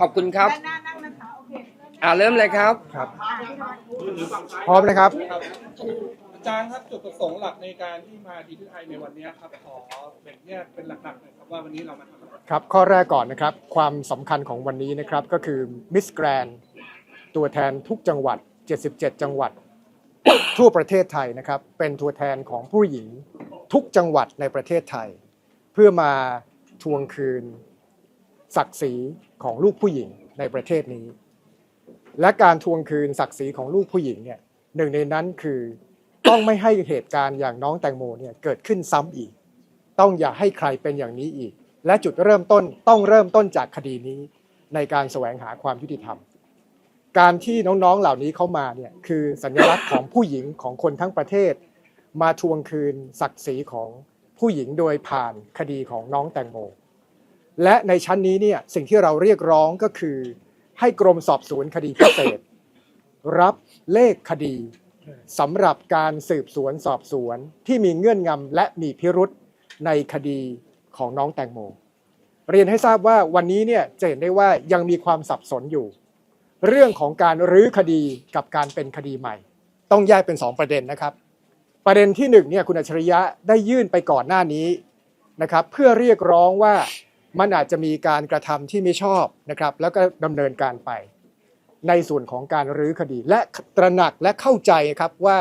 ขอบคุณครับด้านหน้านั่งนะคะโอเคอ่าเริ่มเลยครับครับอ่าพี่ธวัฒน์พร้อมนะครับ อาจารย์ครับจุดประสงค์หลักในการที่มาดีที่ไทยในวันนี้ครับขอแบ่งแยกเป็นหลักๆหน่อยครับว่าวันนี้เรามาทำอะไรครับข้อแรกก่อนนะครับ ความสำคัญของวันนี้นะครับก็คือมิสแกรนตัวแทนทุกจังหวัด 77 จังหวัด ทั่วประเทศไทยนะครับ เป็นตัวแทนของผู้หญิงทุกจังหวัดในประเทศไทย เพื่อมาทวงคืน ศักดิ์ศรีของลูกผู้หญิงในประเทศนี้ และการทวงคืนศักดิ์ศรีของลูกผู้หญิงเนี่ยหนึ่งในนั้นคือต้องไม่ให้เหตุการณ์อย่างน้องแตงโมเนี่ยเกิดขึ้นซ้ำอีก ต้องอย่าให้ใครเป็นอย่างนี้อีก และจุดเริ่มต้นต้องเริ่มต้นจากคดีนี้ในการแสวงหาความยุติธรรม การที่น้องๆเหล่านี้เข้ามาเนี่ยคือสัญลักษณ์ของผู้หญิงของคนทั้งประเทศ มาทวงคืนศักดิ์ศรีของผู้หญิงโดยผ่านคดีของน้องแตงโม และในชั้นนี้เนี่ยสิ่งที่เราเรียกร้องก็คือ ให้กรมสอบสวนคดีพิเศษ รับเลขคดีสำหรับการสืบสวนสอบสวนที่มีเงื่อนงำและมีพิรุษในคดีของน้องแตงโม เรียนให้ทราบว่าวันนี้เนี่ยจะเห็นได้ว่ายังมีความสับสนอยู่ เรื่องของการรื้อคดีกับการเป็นคดีใหม่ ต้องแยกเป็น 2 ประเด็นนะครับ ประเด็นที่1เนี่ยคุณอัจฉริยะได้ยื่นไปก่อนหน้านี้นะครับ เพื่อเรียกร้องว่า มันอาจจะมีการกระทำที่ไม่ชอบนะครับ แล้วก็ดำเนินการไป ในส่วนของการรื้อคดี และตระหนักและเข้าใจครับว่า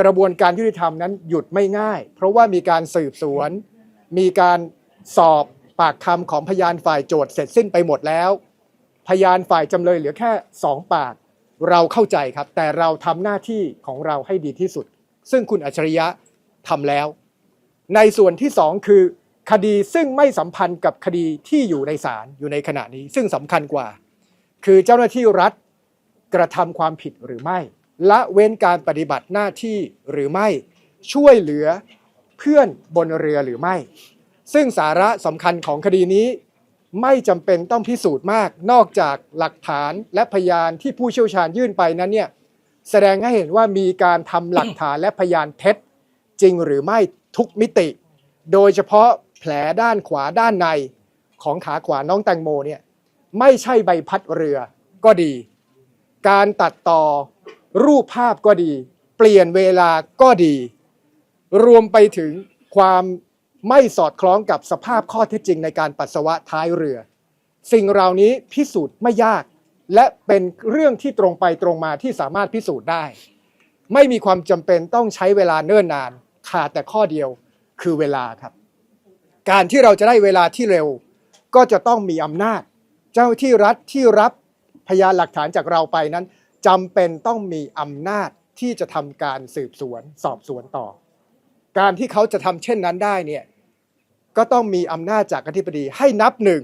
กระบวนการยุติธรรมนั้นหยุดไม่ง่าย เพราะว่ามีการสืบสวน มีการสอบปากคำของพยานฝ่ายโจทย์เสร็จสิ้นไปหมดแล้ว พยานฝ่ายจำเลยเหลือแค่สองปาก เราเข้าใจครับ แต่เราทำหน้าที่ของเราให้ดีที่สุด ซึ่งคุณอัจฉริยะทำแล้ว ในส่วนที่สองคือ คดีซึ่งไม่สัมพันธ์กับคดีที่อยู่ในศาลอยู่ในขณะนี้ ซึ่งสำคัญกว่า คือเจ้าหน้าที่รัฐกระทำความผิดหรือไม่ ละเว้นการปฏิบัติหน้าที่หรือไม่ช่วยเหลือเพื่อนบนเรือหรือไม่ ซึ่งสาระสำคัญของคดีนี้ ไม่จำเป็นต้องพิสูจน์มาก นอกจากหลักฐานและพยานที่ผู้เชี่ยวชาญยื่นไปนั้นเนี่ยแสดงให้เห็นว่ามีการทำหลักฐานและพยานเท็จจริงหรือไม่ทุกมิติ โดยเฉพาะ แผลด้านขวาด้านในของขาขวาน้องแตงโมเนี่ยไม่ใช่ใบพัดเรือก็ดี การตัดต่อรูปภาพก็ดี เปลี่ยนเวลาก็ดี รวมไปถึงความไม่สอดคล้องกับสภาพข้อเท็จจริงในการปัสสาวะท้ายเรือ สิ่งเหล่านี้พิสูจน์ไม่ยาก และเป็นเรื่องที่ตรงไปตรงมาที่สามารถพิสูจน์ได้ ไม่มีความจำเป็นต้องใช้เวลาเนิ่นนาน ขาดแต่ข้อเดียวคือเวลาครับ การที่เราจะได้เวลาที่เร็ว ก็จะต้องมีอำนาจ เจ้าที่รัฐที่รับพยานหลักฐานจากเราไปนั้นจำเป็นต้องมีอำนาจที่จะทำการสืบสวน สอบสวนต่อ การที่เขาจะทำเช่นนั้นได้เนี่ยก็ต้องมีอำนาจจากอธิบดีให้นับหนึ่ง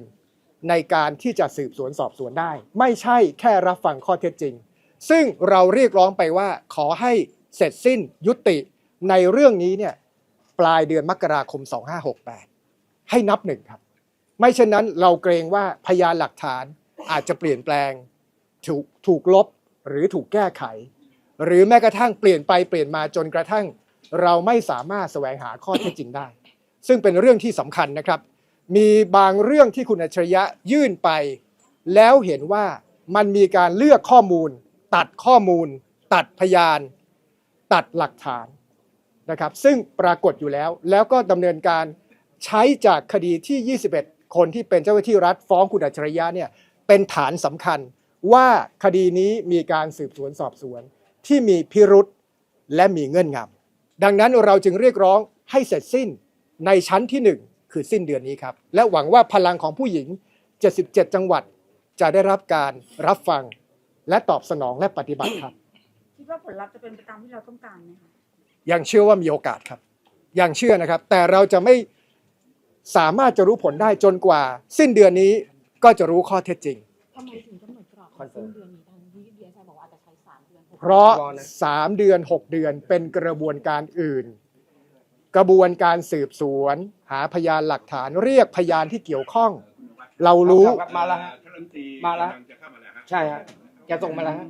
ในการที่จะสืบสวนสอบสวนได้ ไม่ใช่แค่รับฟังข้อเท็จจริง ซึ่งเราเรียกร้องไปว่าขอให้เสร็จสิ้นยุติในเรื่องนี้เนี่ยปลายเดือนมกราคม 2568 ให้นับหนึ่งครับ ไม่เช่นนั้นเราเกรงว่าพยานหลักฐานอาจจะเปลี่ยนแปลงถูกถูกลบหรือถูกแก้ไข หรือแม้กระทั่งเปลี่ยนไปเปลี่ยนมาจนกระทั่ง เราไม่สามารถแสวงหาข้อเท็จจริงได้ ซึ่งเป็นเรื่องที่สำคัญนะครับ มีบางเรื่องที่คุณอัจฉริยะยื่นไป แล้วเห็นว่ามันมีการเลือกข้อมูล ตัดข้อมูล ตัดพยาน ตัดหลักฐานนะครับ ซึ่งปรากฏอยู่แล้วแล้วก็ดำเนินการ ใช้จากคดีที่ 21 คนที่เป็นเจ้าหน้าที่รัฐฟ้องคุณอัจฉริยะเนี่ยเป็นฐานสำคัญว่าคดีนี้มีการสืบสวนสอบสวน ที่มีพิรุษและมีเงื่อนงำดังนั้นเราจึงเรียกร้องให้เสร็จสิ้นในชั้นที่ 1 คือสิ้นเดือนนี้ครับ และหวังว่าพลังของผู้หญิง 77 จังหวัดจะได้รับการรับฟังและตอบสนองและปฏิบัติครับ คิดว่าผลลัพธ์จะเป็นไปตามที่เราต้องการไหมคะ ยังเชื่อว่ามีโอกาสครับ ยังเชื่อนะครับ แต่เราจะไม่ สามารถจะรู้ผลได้จนกว่า สิ้นเดือนนี้ก็จะรู้ข้อเท็จจริง ทำไมถึงกำหนดกรอบสิ้นเดือนนี้ทางที่ดีเอสไอบอกว่าอาจจะใช้สามเดือนหกเพราะรอนะ3 เดือน 6 เดือนเป็นกระบวนการอื่น กระบวนการสืบสวน หาพยานหลักฐานเรียกพยานที่เกี่ยวข้อง เรารู้ ครับมาแล้วฮะ ท่านรัฐมนตรีมาแล้ว กำงจะเข้ามาแล้วฮะ ใช่ฮะแกส่งมาแล้วฮะ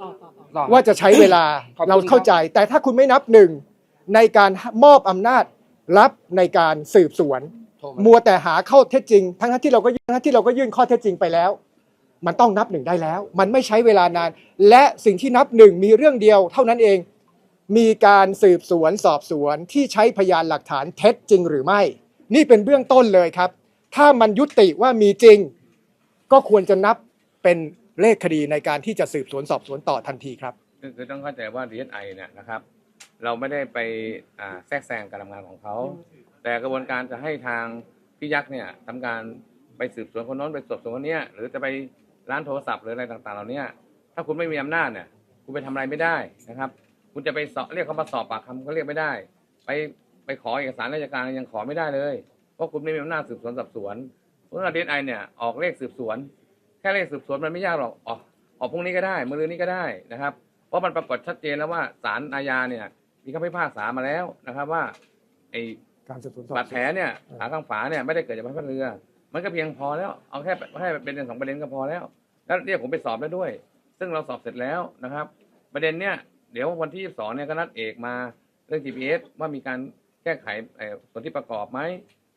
ต่อต่อต่อต่อ ว่าจะใช้เวลาขอบคุณเราเข้าใจ แต่ถ้าคุณไม่นับหนึ่งในการมอบอำนาจ รับในการสืบสวนโทรมามัวแต่หาข้อเท็จจริง ทั้งๆที่เราก็ทั้งๆที่เราก็ยื่นข้อเท็จจริงไปแล้ว มันต้องนับหนึ่งได้แล้ว มันไม่ใช้เวลานาน และสิ่งที่นับหนึ่งมีเรื่องเดียว เท่านั้นเองมีการสืบสวนสอบสวนที่ใช้พยานหลักฐานเท็จจริงหรือไม่ นี่เป็นเบื้องต้นเลยครับ ถ้ามันยุติว่ามีจริง ก็ควรจะนับเป็นเลขคดีในการที่จะสืบสวนสอบสวนต่อทันทีครับ คือคือต้องเข้าใจว่า DSI เนี่ยนะครับ เราไม่ได้ไปอ่าแทรกแซงการทำงานของเขา แต่กระบวนการจะให้ทางพี่ยักษ์เนี่ยทำการไปสืบสวนคนโน้นไปสอบสวนคนเนี้ยหรือจะไปร้านโทรศัพท์หรืออะไรต่างๆเหล่านี้ถ้าคุณไม่มีอำนาจเนี่ย คุณไปทำอะไรไม่ได้นะครับ คุณจะไปสอบเรียกเขามาสอบปากคำก็เรียกไม่ได้ ไปไปขอเอกสารราชการยังขอไม่ได้เลย เพราะคุณไม่มีอำนาจสืบสวนสอบสวนเพราะว่า DSI เนี่ยออกเลขสืบสวน แค่เลขสืบสวนมันไม่ยากหรอกออกออกพรุ่งนี้ก็ได้ มือรืนนี้ก็ได้นะครับ เพราะมันปรากฏชัดเจนแล้วว่าศาลอาญาเนี่ย มีคำพิพากษามาแล้วนะครับ ว่าไอ้การสืบสวนสอบสวนบาดแผลเนี่ยขาข้างฝาเนี่ยไม่ได้เกิดจากใบพัดเรือ มันก็เพียงพอแล้ว เอาแค่ให้เป็นเรื่องสองประเด็นก็พอแล้ว แล้วเรียกผมไปสอบแล้วด้วย ซึ่งเราสอบเสร็จแล้วนะครับ ประเด็นเนี่ยเดี๋ยววันที่22เนี่ยก็นัดเอกมาเรื่อง GPS ว่ามีการแก้ไขเอ่อส่วนที่ประกอบไหม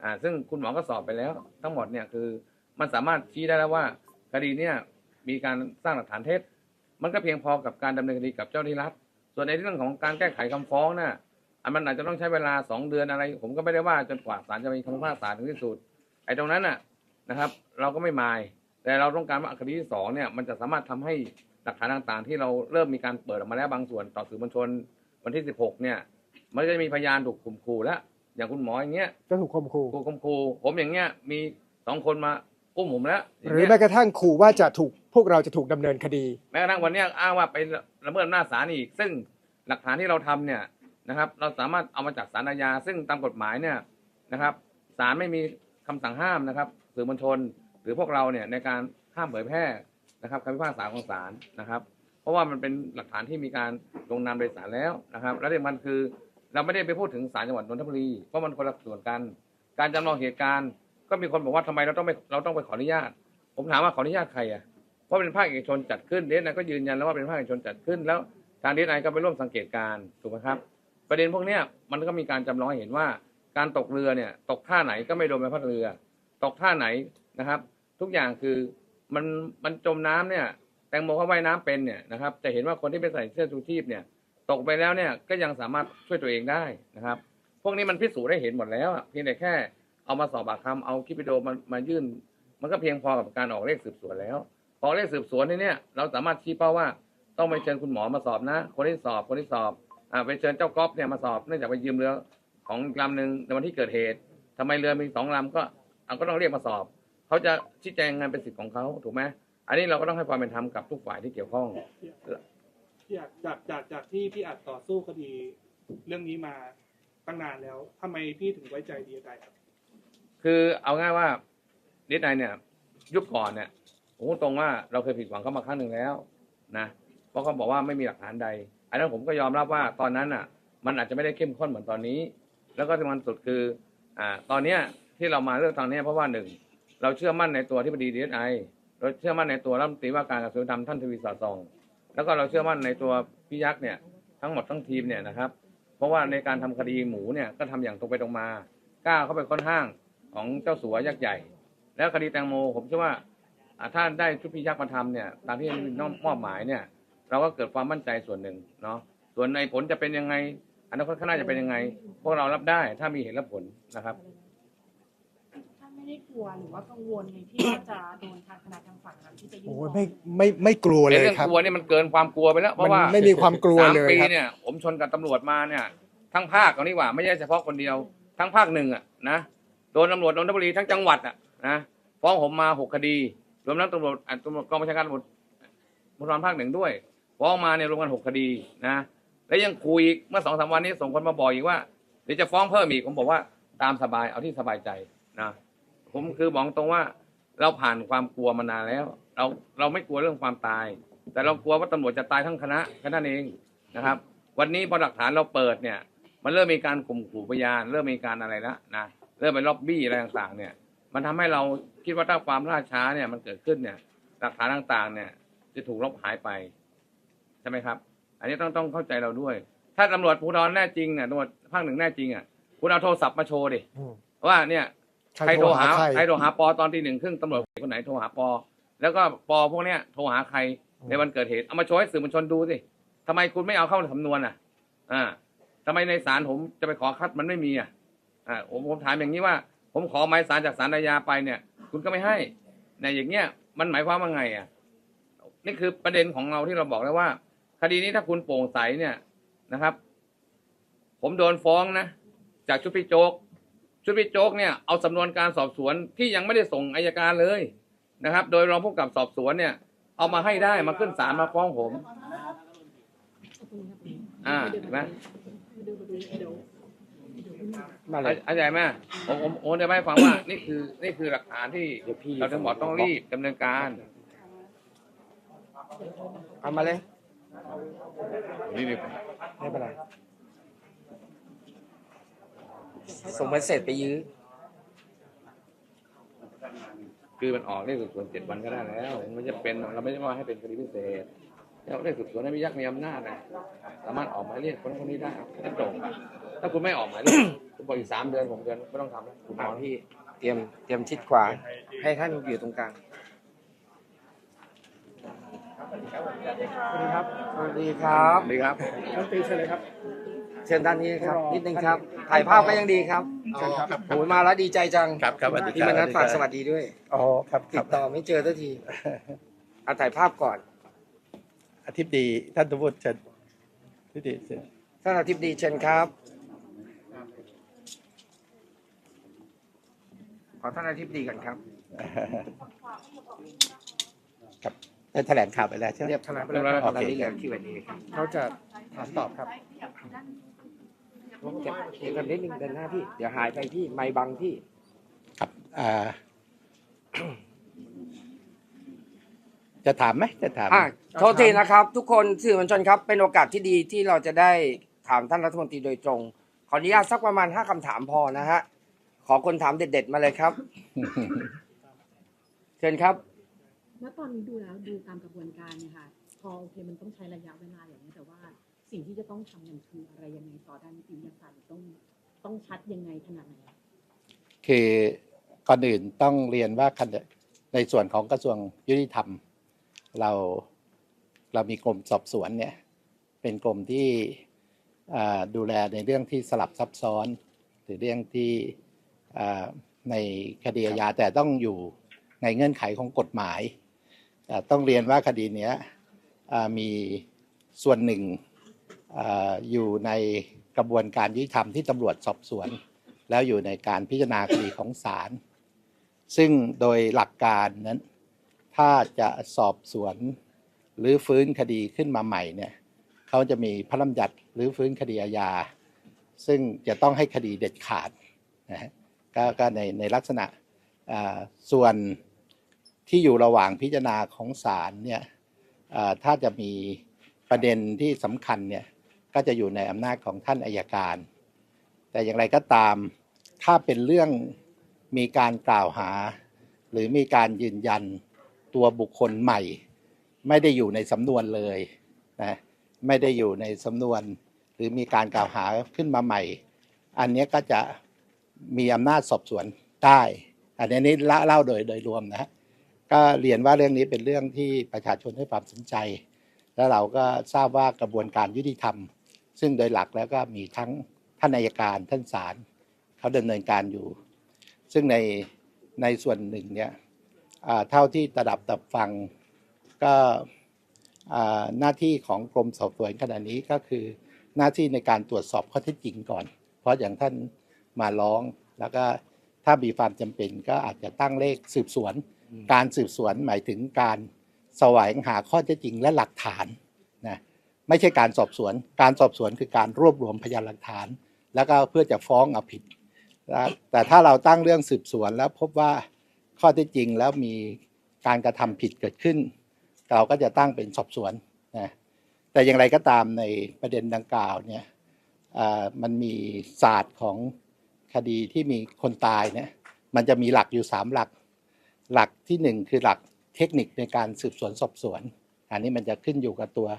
อ่า ซึ่งคุณหมอก็สอบไปแล้ว ทั้งหมดเนี่ยคือ มันสามารถชี้ได้แล้วว่าคดีเนี่ยมีการสร้างหลักฐานเท็จ มันก็เพียงพอกับการดำเนินคดีกับเจ้าหน้าที่รัฐ ส่วนในเรื่องของการแก้ไขคำฟ้องน่ะอันมันอาจจะต้องใช้เวลาสองเดือนอะไร ผมก็ไม่ได้ว่าจนกว่าศาลจะมีคำพิพากษาถึงที่สุดไอ้ตรงนั้นน่ะนะครับ เราก็ไม่มาย แต่เราต้องการว่าคดีที่สองเนี่ยมันจะสามารถทำให้หลักฐานต่างๆ ที่เราเริ่มมีการเปิดออกมาแล้วบางส่วนต่อสื่อมวลชนวันที่สิบหกเนี่ยมันก็จะมีพยานถูกข่มขู่แล้วอย่างคุณหมออย่างเงี้ยก็ถูกข่มขู่ถูกข่มขู่ผมอย่างเงี้ยมีสองคนมาอุ้มผมแล้วย่างหรือเงี้ยแม้กระทั่งขู่ว่าจะถูก พวกเราจะถูกดำเนินคดี แม้กระทั่งวันเนี้ยอ้างว่าไปละเมิดอำนาจศาลอีก ซึ่งหลักฐานที่เราทำเนี่ยนะครับ เราสามารถเอามาจากศาลอาญาซึ่งตามกฎหมายเนี่ยนะครับศาลไม่มีคำสั่งห้ามนะครับสื่อมวลชน หรือพวกเราเนี่ยในการห้ามเผยแพร่นะครับคำพิพากษาของศาลนะครับ เพราะว่ามันเป็นหลักฐานที่มีการลงนามโดยศาลแล้วนะครับ และที่สำคัญคือเราไม่ได้ไปพูดถึงศาลจังหวัดนนทบุรีเพราะมันคนละส่วนกัน การจำลองเหตุการณ์ ก็มีคนบอกว่าทำไมเราต้องไปเราต้องไปขออนุญาต ผมถามว่าขออนุญาตใครอะ เพราะเป็นภาคเอกชนจัดขึ้นเดนไอก็ยืนยันแล้วว่าเป็นภาคเอกชนจัดขึ้น แล้วทางเดนไอก็ไปร่วมสังเกตการถูกไหมครับ ประเด็นพวกนี้มันก็มีการจำลองให้เห็นว่าการตกเรือเนี่ย ตกท่าไหนก็ไม่โดนใบพัดเรือ ตกท่าไหนนะครับ ทุกอย่างคือมันมันจมน้ำเนี่ย แตงโมเขาว่ายน้ำเป็นเนี่ยนะครับ จะเห็นว่าคนที่ไปใส่เสื้อชูชีพเนี่ย ตกไปแล้วเนี่ยก็ยังสามารถช่วยตัวเองได้นะครับ พวกนี้มันพิสูจน์ได้เห็นหมดแล้วเพียงแต่แค่เอามาสอบปากคำเอาคลิปวิดีโอมามายื่น มันก็เพียงพอกับการออกเลขสืบสวนแล้ว พอเลขสืบสวนนี่เนี่ยเราสามารถชี้เป้าว่าต้องไปเชิญคุณหมอมาสอบนะ คนที่สอบคนที่สอบอ่าไปเชิญเจ้าก๊อฟเนี่ยมาสอบเนื่องจากไปยืมเรือของอีกลำหนึ่งในวันที่เกิดเหตุทำไมเรือมีสองลำก็เอาก็ต้องเรียกมาสอบ เขาจะชี้แจงงานเป็นสิทธิ์ของเขาถูกไหมอันนี้เราก็ต้องให้ความเป็นธรรมกับทุกฝ่ายที่เกี่ยวข้องพี่อัดจากจากจากที่พี่อัดต่อสู้คดีเรื่องนี้มาตั้งนานแล้วทำไมพี่ถึงไว้ใจดีไอครับ คือเอาง่ายว่าดิสไนเนี่ยยุคก่อนเนี่ย ผมพูดตรงว่าเราเคยผิดหวังเขามาครั้งหนึ่งแล้วนะเพราะเขาบอกว่าไม่มีหลักฐานใด อันนั้นผมก็ยอมรับว่าตอนนั้นอะ มันอาจจะไม่ได้เข้มข้นเหมือนตอนนี้ แล้วก็ที่มันสุดคือ อ่า ตอนเนี้ยที่เรามาเลือกทางนี้เพราะว่าหนึ่งเราเชื่อมั่นในตัวที่ปดีดีไอเราเชื่อมั่นในตัวรัฐมนตรีว่าการกระทรวงธรรมท่านทวีสอดส่อง แล้วก็เราเชื่อมั่นในตัวพี่ยักษ์เนี่ย ทั้งหมดทั้งทีมเนี่ยนะครับ เพราะว่าในการทำคดีหมูเนี่ยก็ทำอย่างตรงไปตรงมากล้าเข้าไปค่อนข้างของเจ้าสัวยักษ์ใหญ่ แล้วคดีแตงโมผมเชื่อว่า ถ้าได้ชุดพี่ยักษ์มาทำเนี่ย ตามที่น้องมอบหมายเนี่ย เราก็เกิดความมั่นใจส่วนหนึ่งเนาะส่วนในผลจะเป็นยังไงอนาคตข้างหน้าจะเป็นยังไง พวกเรารับได้ถ้ามีเหตุและผลนะครับถ้าไม่ได้กลัวหรือว่ากังวลในที่ว่าจะโดนทางคณะทางฝั่งนั้นที่จะยื่นโอ้ฟ้ยองไม่ไม่ไม่กลัวเลในยเรื่องครับ กลัวนี่มันเกินความกลัวไปแล้วเพมันราะว่าไม่มีความกลัวสามเลยปีครับ เนี่ยผมชนกับตำรวจมาเนี่ย ทั้งภาคเอานี่หว่าไม่ใช่เฉพาะคนเดียว ทั้งภาคหนึ่งอะนะโดนตำรวจนนทบุรีทั้งจังหวัดอะนะฟ้องผมมาหกคดี รวมทั้งตำรวจตำรวจกองบัญชาการตำรวจภูธรภาคหนึ่งด้วยฟ้องมาเนี่ยรวมกันหกคดีนะ แล้วยังคุยอีกเมื่อสองสามวันนี้ส่งคนมาบอกอีกว่าเดี๋ยวจะฟ้องเพิ่มอีกผมบอกว่าตามสบายเอาที่สบายใจนะผมคือบอกตรงว่าเราผ่านความกลัวมานานแล้ว เราเราไม่กลัวเรื่องความตาย แต่เรากลัวว่าตำรวจจะตายทั้งคณะแค่นั้นเองนะครับ วันนี้พอหลักฐานเราเปิดเนี่ย มันเริ่มมีการข่มขู่พยาน เริ่มมีการอะไรแล้วนะเริ่มไปล็อบบี้อะไรต่างๆเนี่ย มันทำให้เราคิดว่าถ้าความล่าช้าเนี่ย มันเกิดขึ้นเนี่ยหลักฐานต่างๆ เนี่ย จะถูกลบหายไปใช่ไหมครับ อันนี้ต้องต้องเข้าใจเราด้วย ถ้าตำรวจภูธรแน่จริงเนี่ยตำรวจภาคหนึ่งแน่จริงอะคุณเอาโทรศัพท์มาโชว์ดิอืมว่าเนี่ยใครใครโทรหาใครใครโทรหาปอตอนตีหนึ่งครึ่งตำรวจคนไหนโทรหาปอ แล้วก็ปอพวกเนี้ยโทรหาใครในวันเกิดเหตุเอามาโชว์ให้สื่อมวลชนดูสิทำไมคุณไม่เอาเข้าสำนวนอะ อ่าทำไมในศาลผมจะไปขอคัดมันไม่มีอะ อ่าผมผมถามอย่างนี้ว่า ผมขอหมายสารจากศาลอาญาไปเนี่ย คุณก็ไม่ให้ในอย่างเงี้ยมันหมายความว่าไงอะนี่คือประเด็นของเราที่เราบอกแล้วว่า คดีนี้ถ้าคุณโปร่งใสเนี่ยนะครับ ผมโดนฟ้องนะจากชุดพี่โจ๊กชุดพี่โจ๊กเนี่ยเอาสำนวนการสอบสวนที่ยังไม่ได้ส่งอายการเลยนะครับ โดยรองผู้กำกับสอบสวนเนี่ย เอามาให้ได้มาขึ้นศาลมาฟ้องผม อ่าเห็ นไหมมาเลยเข้าใจไหมผมผมผมจะไม่ฟังว่า นี่คือ นี่คือหลักฐานที่เดี๋ยวพี่ เราถึงบอกต้องรีบดำเนินการ เอามาเลยนี่นี่ไม่เป็นไรส่งไปเสร็จไปยื้อ คือมันออกเลขสืบสวนเจ็ดวันก็ได้แล้ว มันไม่จะเป็นเราไม่ได้ว่าให้เป็นคดีพิเศษแล้วเลขสืบสวนนั้นมียักษ์มีอำนาจนะสามารถออกหมายเรียกคนนั้นคนนี้ได้ถ้าจบ ถ้าคุณไม่ออกหมายเรียกคุณบอกอีกสามเดือนผมเดือนไม่ต้องทำแล้วคุณนอ่าอนพี่เตรียมเตรียมชิดขวาให้ท่านอยู่ตรงกลางสวัสดีครับ สวัสดีครับดีครับท่านตีเชิญเลยครับ เชิญด้านนี้ครับ นิดนึงครับ ถ่ายภาพก็ยังดีครับเชิญครับโอ้ยมาแล้วดีใจจังครับครับสวัสดีพี่ครับมนัสฝากสวัสดีด้วย อ๋อ ครับคติรับดต่อไม่เจอสักทีเอาถ่ายภาพก่อนอธิบดีท่านทุบุตรเชิญอธิบดีเชิญท่านอธิบดีเชิญครับ อท่านอธิบดีก่อนครับครับได้แถลงข่าวไปแล้วใช่ไหมเรียบทนายไปแล้วครับโอตอนเคนี้เหลือ Q&A ครับเขาจะถามตอบครับเก็บเก็บกันนิดนึงเดินหน้าพี่ เดี๋ยวหายไปพี่ไม่บังพี่ ครับอ่าจะถามไหมจะถามอะโทษทีนะครับ ทุกคนสื่อมวลชนครับ เป็นโอกาสที่ดีที่เราจะได้ถามท่านรัฐมนตรีโดยตรง ขออนุญาตสักประมาณห้าคำถามพอนะฮะ ขอคนถามเด็ด ๆ มาเลยครับ เชิญครับแล้วตอนนี้ดูแล้วดูตามกระบวนการเนี่ยค่ะพอโอเคมันต้องใช้ระยะเวลาอย่างนี้แต่ว่าสิ่งที่จะต้องทำมันคืออะไรยังไงต่อด้านนิติวิทยาศาสตร์ต้องต้องชัดยังไงขนาดไหนอะคือก่อนอื่นต้องเรียนว่าคันในส่วนของกระทรวงยุติธรรม เราเรามีกรมสอบสวนเนี่ยเป็นกรมที่อ่าดูแลในเรื่องที่สลับซับซ้อนหรือเรื่องที่อ่า ในคดีอาญาแต่ต้องอยู่ในเงื่อนไขของกฎหมายอ่าต้องเรียนว่าคดีเนี้ยอ่ามีส่วนหนึ่งอาอยู่ในกระบวนการยุติธรรมที่ตำรวจสอบสวน แล้วอยู่ในการพิจารณาคดีของศาลซึ่งโดยหลักการนั้น ถ้าจะสอบสวนหรือฟื้นคดีขึ้นมาใหม่เนี่ยเขาจะมีพระราชบัญญัติหรือฟื้นคดีอาญาซึ่งจะต้องให้คดีเด็ดขาดนะฮะ กก็ในในลักษณะส่วนที่อยู่ระหว่างพิจารณาของศาลเนี่ยถ้าจะมีประเด็นที่สำคัญเนี่ยก็จะอยู่ในอำนาจของท่านอายการ แต่อย่างไรก็ตามถ้าเป็นเรื่องมีการกล่าวหา หรือมีการยืนยันตัวบุคคลใหม่ ไม่ได้อยู่ในสำนวนเลยนะไม่ได้อยู่ในสำนวน หรือมีการกล่าวหาขึ้นมาใหม่ อันนี้ก็จะ มีอำนาจสอบสวนได้ อันนี้นี่เล่าโดยโดยรวมนะฮะก็เรียนว่าเรื่องนี้เป็นเรื่องที่ประชาชนให้ความสนใจ แล้วเราก็ทราบว่ากระบวนการยุติธรรม ซึ่งโดยหลักแล้วก็มีทั้งท่านอัยการท่านศาลเขาดำเนินการอยู่ ซึ่งในในส่วนหนึ่งเนี่ยเท่าที่ตระดับตับฟังก็หน้าที่ของกรมสอบสวนขณะนี้ก็คือหน้าที่ในการตรวจสอบข้อเท็จจริงก่อน เพราะอย่างท่าน มาร้อง แล้วก็ถ้ามีความจำเป็นก็อาจจะตั้งเลขสืบสวน การสืบสวนหมายถึงการแสวงหาข้อเท็จจริงและหลักฐานนะไม่ใช่การสอบสวน การสอบสวนคือการรวบรวมพยานหลักฐาน แล้วก็เพื่อจะฟ้องเอาผิดนะแต่ถ้าเราตั้งเรื่องสืบสวนแล้วพบว่าข้อเท็จจริงแล้วมีการกระทำผิดเกิดขึ้น เราก็จะตั้งเป็นสอบสวนนะแต่อย่างไรก็ตามในประเด็นดังกล่าวเนี่ยอ่ามันมีศาสตร์ของ คดีที่มีคนตายเนี่ยมันจะมีหลักอยู่สามหลัก หลักที่หนึ่งคือหลักเทคนิคในการสืบสวนสอบสวน อันนี้มันจะขึ้นอยู่กับตัว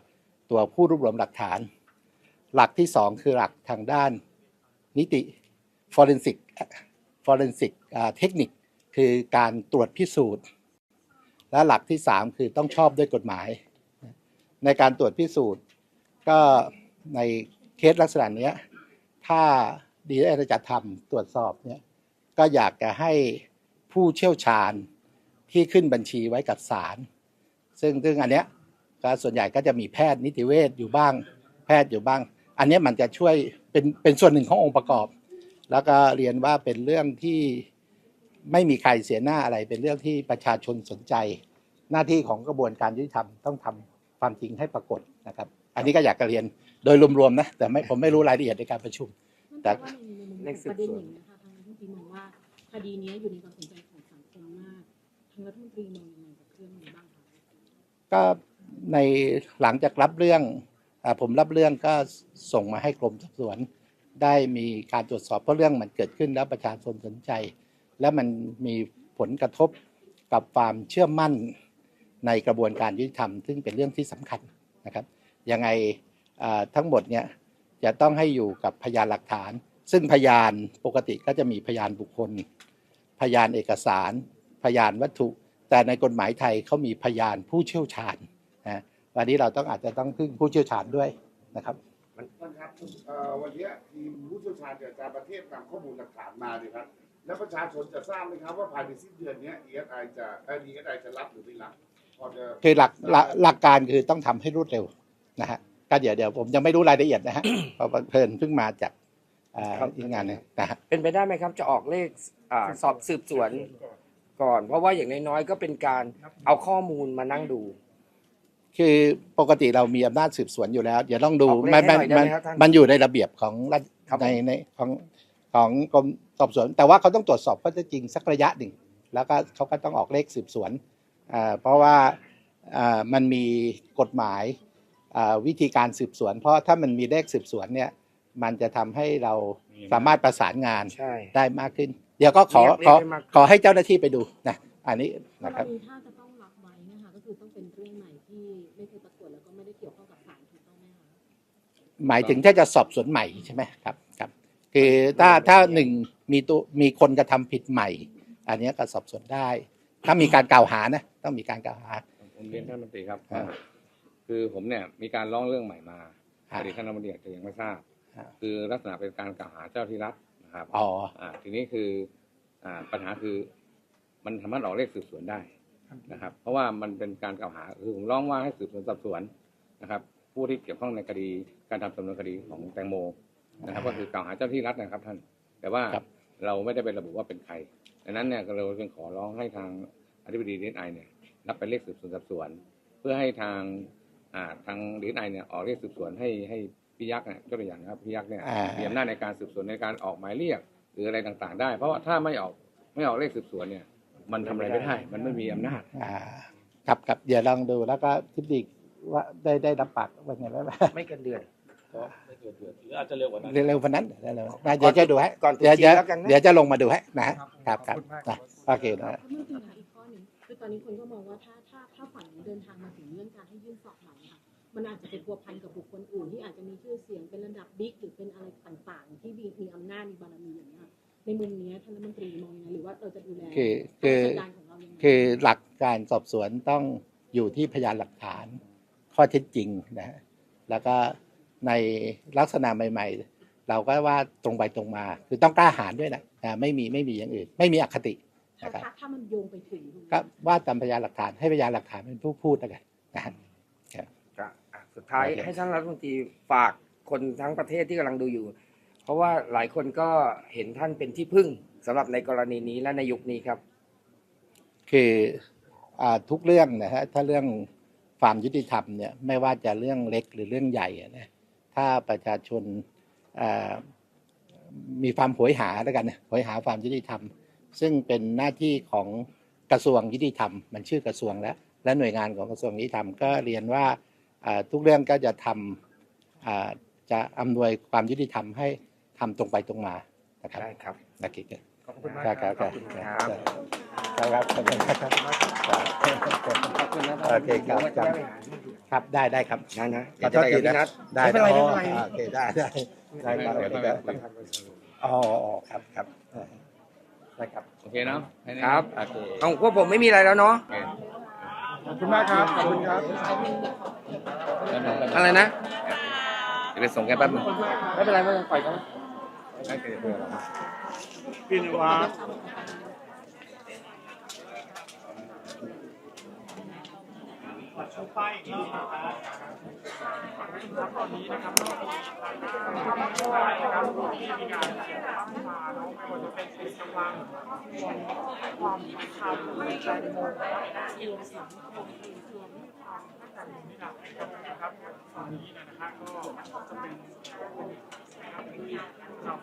ตัวผู้รวบรวมหลักฐาน หลักที่สองคือหลักทางด้านนิติ forensic forensic เทคนิคคือการตรวจพิสูจน์ และหลักที่สามคือต้องชอบด้วยกฎหมาย ในการตรวจพิสูจน์ก็ในเคสลักษณะนี้ถ้า ดีเอจะทำตรวจสอบเนี่ยก็อยากจะให้ผู้เชี่ยวชาญที่ขึ้นบัญชีไว้กับศาลซึ่งซึ่งอันเนี้ยก็ส่วนใหญ่ก็จะมีแพทย์นิติเวชอยู่บ้าง แพทย์อยู่บ้าง อันเนี้ยมันจะช่วยเป็นเป็นส่วนหนึ่งขององค์ประกอบ แล้วก็เรียนว่าเป็นเรื่องที่ไม่มีใครเสียหน้าอะไร เป็นเรื่องที่ประชาชนสนใจ หน้าที่ของกระบวนการยุติธรรมต้องทำความจริงให้ปรากฏนะครับ อันนี้ก็อยากจะเรียนโดยรวมๆนะแต่ไม่ผมไม่รู้รายละเอียดในการประชุม นั่นแปลว่าในในมุมเลขอขงสืปบระเด็นสอวนย่างนี้ยค่ะทางรัฐมนตรีมองว่าคดีเนี้ยอยู่ในความสนใจของสังคมมากทางรัฐมนตรีมองยังไงกับเรื่องนี้บ้างคะก็ในหลังจากรับเรื่องอาผมรับเรื่องก็ส่งมาให้กรมสอบสวน ได้มีการตรวจสอบเพราะเรื่องมันเกิดขึ้นแล้วประชาชนสนใจ และมันมีผลกระทบกับความเชื่อมั่นในกระบวนการยุติธรรม ซึ่งเป็นเรื่องที่สำคัญนะครับยังไงอ่าทั้งหมดเนี่ย จะต้องให้อยู่กับพยานหลักฐาน ซึ่งพยานปกติก็จะมีพยานบุคคล พยานเอกสาร พยานวัตถุ แต่ในกฎหมายไทยเขามีพยานผู้เชี่ยวชาญนะวันนี้เราต้องอาจจะต้องพึ่งผู้เชี่ยวชาญด้วยนะครับท่านครับเอ่อวันนี้ทีมผู้เชี่ยวชาญจากการประเทศนำข้อมูลหลักฐานมาเนี่ยครับแล้วประชาชนจะทราบไหมครับว่าภายในสิ้นเดือนเนี้ ESI จะเอ่อ DSI จะรับหรือไม่รับพอจะคือหลักหลักหลักการคือต้องทำให้รวดเร็วนะฮะ ก็เดี๋ยวเดี๋ยวผมยังไม่รู้รายละเอียดนะฮะเพราะว่าเพลินเพิ่งมาจากอ่าครับที่งานเนี่ยนะฮะเป็นไปได้ไหมครับ จะออกเลขอ่าสอบสืบสวนก่อน เพราะว่าอย่างน้อยๆก็เป็นการเอาข้อมูลมานั่งดู คือปกติเรามีอำนาจสืบสวนอยู่แล้วเดี๋ยวต้องดูออกเลขมันให้มันหน่อยได้มันไหมครับท่านมันอยู่ในระเบียบของรัฐครับผมในในของของกรมสอบสวน แต่ว่าเขาต้องตรวจสอบข้อเท็จจริงสักระยะหนึ่ง แล้วก็เขาก็ต้องออกเลขสืบสวนอ่าเพราะว่าอ่ามันมีกฎหมายอ่า วิธีการสืบสวน เพราะถ้ามันมีเลขสืบสวนเนี่ยมันจะทำให้เราสามารถประสานงานใช่ได้มากขึ้น เดี๋ยวก็ขอเรียกขอเรียกให้มากขึ้นขอให้เจ้าหน้าที่ไปดูนะอันนี้กนะครรับณีถ้าจะต้องรับไว้เนะคะก็คือต้องเป็นเรื่องใหม่ที่ไม่เคยปรากฏแล้วก็ไม่ได้เกี่ยวข้องกับศาลถูกต้องไหมคะหมายถึงถ้าจะสอบสวนใหม่ใช่ไหมครับครับ คือถ้าถ้าหนึ่งมีตัวมีคนกระทำผิดใหม่ อันเนี้ยก็สอบสวนได้ ถ้ามีการกล่าวหานะต้องมีการกล่าวหาผมเรียนท่านรัฐมนตรีครับอ่า คือผมเนี่ยมีการร้องเรื่องใหม่มาอ่าอดีตท่านรัฐมนตรีอาจจะยังไม่ทราบอ่าคือลักษณะเป็นการกล่าวหาเจ้าที่รัฐนะครับอ๋ออ่าทีนี้คืออ่าปัญหาคือมันสามารถออกเลขสืบสวนได้นะครับ เพราะว่ามันเป็นการกล่าวหาคือผมร้องว่าให้สืบสวนสอบสวนนะครับ ผู้ที่เกี่ยวข้องในคดีการทำสำนวนคดีของแตงโมนะครับ ก็คือกล่าวหาเจ้าที่รัฐนะครับ ท่าน แต่ว่าครับเราไม่ได้ไประบุว่าเป็นใครดังนั้นเนี่ยเราจึงขอร้องให้ทางอธิบดีดีไอเนี่ยรับเป็นเลขสืบสวนสอบสวน เพื่อให้ทางอ่า ทางดีไอเนี่ยออกเลขสืบสวนให้ให้พี่ยักษ์เนี่ยยกตัวอย่างนะครับพี่ยักษ์เนี่ยอ่ามีอำนาจในการสืบสวนในการออกหมายเรียก หรืออะไรต่างๆ ได้ เพราะว่าถ้าไม่ออกไม่ออกเลขสืบสวนเนี่ย มันทำอะไรไม่ได้ มันไม่มีอำนาจอ่าครับครับเดี๋ยวลองดูแล้วก็ทิบดีว่าได้ได้รับปากว่าไงบ้างไม่เกินเดือนเร็วๆกว่านั้นเร็วๆนะเดี๋ยวจะดูให้ก่อนตรุษเดี๋ยวจีจะนแล้วกันนะเดี๋ยวจะลงมาดูให้นะฮะครับครับขอบคุณมากนะโอเคนะรัฐมนตรีคะอีกข้อหนึ่งคือตอนนี้คนก็มองว่าถ้าถ้าถ้าฝั่งเดินทางมาถึงเรื่องการให้ยื่นสอบใหม่ค่ะ มันอาจจะไปพัวพันกับบุคคลอื่นที่อาจจะมีชื่อเสียงเป็นระดับบิ๊กหรือเป็นอะไรต่างๆ ที่มีมีอำนาจมีบารมีอย่างนี้ยค่ะในมุมเนี้ยท่านรัฐมนตรีมองยังไงหรือว่าเราจะดูแลคือคือราชการของเรายังไงคือหลักการสอบสวนต้องอยู่ที่พยานหลักฐาน ข้อเท็จจริงนะฮะแล้วก็ในลักษณะใหม่ ๆ เราก็ว่าตรงไปตรงมา คือต้องกล้าหาญด้วยนะอ่าไม่มีไม่มีอย่างอื่น ไม่มีอคติถ้านะครับถ้าถ้ามันโยงไปถึงก็ว่าตามพยานหลักฐานให้พยานหลักฐานเป็นผู้พูดแล้วกันนะฮะครับอะ สุดท้ายโอเคให้ท่านรัฐมนตรีฝากคนทั้งประเทศที่กำลังดูอยู่ เพราะว่าหลายคนก็เห็นท่านเป็นที่พึ่งสำหรับในกรณีนี้และในยุคนี้ครับ คืออาทุกเรื่องนะฮะถ้าเรื่องความยุติธรรมเนี่ยไม่ว่าจะเรื่องเล็กหรือเรื่องใหญ่อะนะถ้าประชาชนอ่ามีความโหยหาแล้วกันนะโหยหาความยุติธรรม ซึ่งเป็นหน้าที่ของกระทรวงยุติธรรม มันชื่อกระทรวงแล้ว และหน่วยงานของกระทรวงยุติธรรมก็เรียนว่าอ่า ทุกเรื่องก็จะทำอ่าจะอำนวยความยุติธรรมให้ทำตรงไปตรงมานะครับได้ครับนะครับขอบคุณมากครับครับขอบคุณครับครับขอบคุณครับขอบคุณนะโอเคครับดี๋ยวว่าจะได้ไปหาครับได้ได้ครับนะนะขอโทษทีเดี๋ยวจะไปกับพี่นันะทได้ไม่เป็นไรอ๋อไม่เป็นไรโอเคได้ได้ได้ครับเดี๋ยวต้องได้ไปครับอ๋ออ๋อครับครับนะครับโอเคเนาะแนี้ครับโอเคเอาพวกผมไม่มีอะไรแล้วเนาะโอเคขอบคุณมากครับขอบคุณครับ แป๊บนึงแป๊บนึงอะไรนะเดี๋ยวไปส่งแกแป๊บนึงไม่เป็นไรไม่เป็นไรปล่อยเขาให้แกเดี๋ยวพี่นวัดตอนนี้นะครับก็จะเป็น ครับตอนนี้นะครับก็จะเป็นช่วงนะครับที่เรา